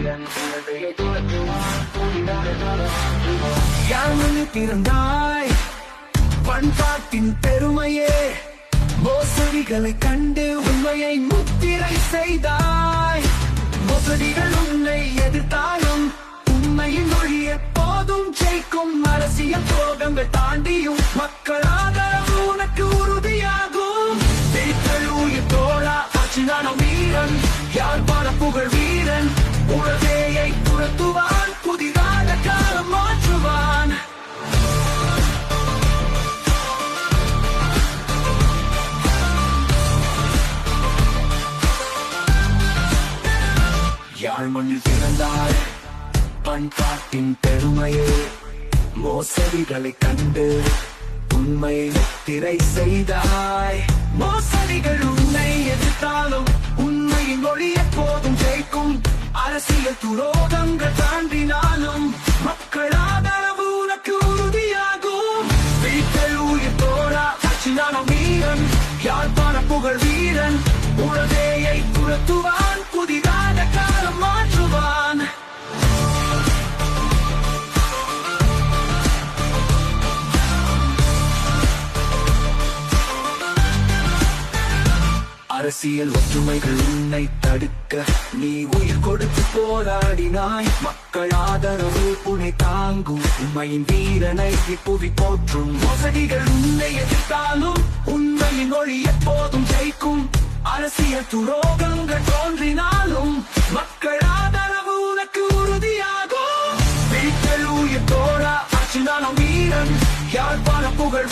வீரன் பிறந்தாய் பண்பாட்டின் பெருமையே மோசடிகளை கண்டு உண்மையை முத்திரை செய்தாய். மோசடிகள் உன்னை எதிர்த்தாலும் உண்மையின் மொழி எப்போதும் ஜெயிக்கும். அரசியல் துரோகங்கள் தாண்டியும் மக்கள் ஆதரவு உனக்கு உறுதியாகும். தோழா ஆட்சி நானும் வீரன். யார் பல புகழ் வீரன் துரத்துவான் புதிதான காலம் மாற்றுவான். யாழ் மண்ணில் பிறந்தார் பண்பாட்டின் பெருமையே மோசடிகளை கண்டு உண்மை திரை செய்தாய். மோசடிகள் உன்னை எதிர்த்தாலும் உண்மையின் மொழி எப்போதும் ஜெயிக்கும். அரசியல் துரோகங்கள் தாண்டினாலும் மக்கள் ஆதரவு உனக்கு உறுதியாகும். வீட்டில் உயிர் தோழா சச்சிதான வீரன். யாழ்ப்பாண புகழ் வீரன். உலகையை துரத்துவான் அரசியல் ஒற்றுமைகள் உன்னை தடுக்க நீ உயிர் கொடுத்து போராடினாய். மக்கள் ஆதரவு உன்னை தாங்கும். உண்மையின் வீரனை புவி போற்றும். மோசடிகள் உன்னை எதிர்த்தாலும் உண்மையின் மொழி எப்போதும் ஜெயிக்கும். அரசியல் துரோகங்கள் தோன்றினாலும் மக்கள் ஆதரவு உனக்கு உறுதியாகும். வீட்டில் உயிர் தோழா அச்சுதான வீரன். யாழ்ப்பாண புகழ்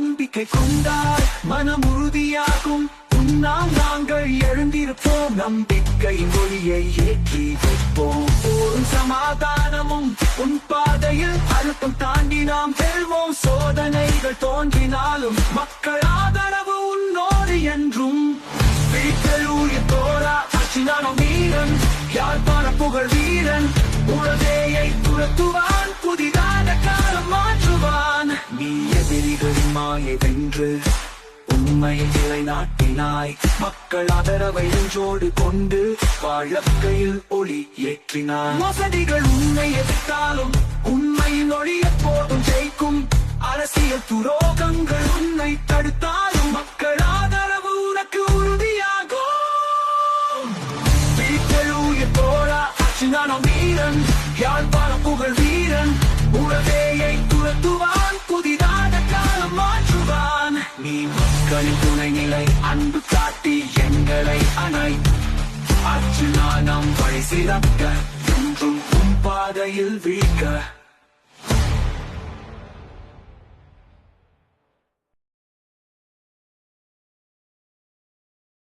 நம்பிக்கை கொண்டால் மனம் உறுதியாகும் உன்னால் நாங்கள் எழுந்திருப்போம். நம்பிக்கை மொழியை ஏற்றி வைப்போம். போரும் சமாதானமும் உன் பாதையில் அழுத்தம் தாண்டி நாம் வெல்வோம் சோதனைகள் தோன்றினாலும் மக்கள் ஆதரவு உன்னோடு என்றும். வீட்டில் தோரா தோழா அச்சினான வீரன். யாழ்ப்பாண புகழ் வீரன்? உலகையை துரத்துவார். நின்று உண்மை உண்மையை நிலைநாட்டினாய். மக்கள் ஆதரவை நெஞ்சோடு கொண்டு வாழ்க்கையில் ஒளி ஏற்றினாய் மோசடிகள் உண்மை எதிர்த்தாலும் உண்மையின் ஒளி எப்போதும் ஜெயிக்கும். அரசியல் துரோகங்கள் உன்னை தடுத்தாலும் மக்கள் ஆதரவு உனக்கு உறுதியாகும். வீட்டில் உயிர் தோழா அச்சுதான வீரன் யாழ்ப்பாண புகழ் வீரன் உலகையை துரத்துவான் மக்களின் துணைநிலை அன்பு காட்டி எங்களை அணை. அச்சுனா நாம் வழி சிறக்க என்றும் பாதையில் வீழ்க.